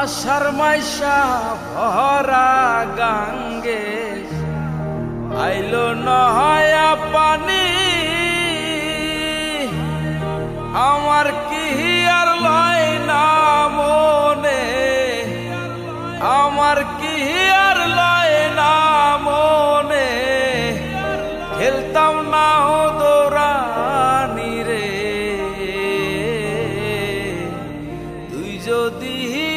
আষাঢ় মাইশা ভরা গাঙ্গে। আইলো নয়া পানি। আমার কি আর লয় না মনে? আমার কি আর লয় না মনে? খেলতাম না দৌড়ানি রে। তুই যদি